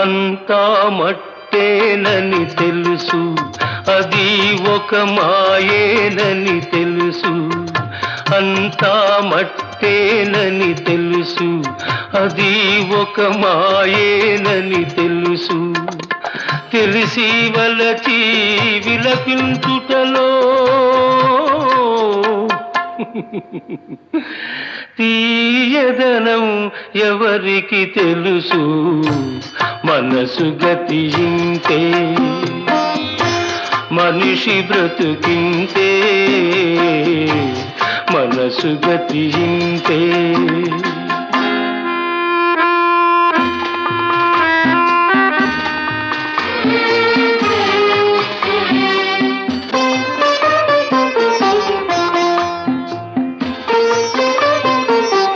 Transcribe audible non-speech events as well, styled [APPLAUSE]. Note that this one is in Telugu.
అంతా మట్టేనని తెలుసు. అది ఒక మాయేనని తెలుసు. అంతా మట్టేనని తెలుసు. అది ఒక మాయేనని తెలుసు. తెలిసి వలచి విలపించుటలో [LAUGHS] తీయదనం ఎవరికి తెలుసు? మనసు గతి ఇంతే మనిషి బ్రతుకింతే మనసు గతి ఇంతే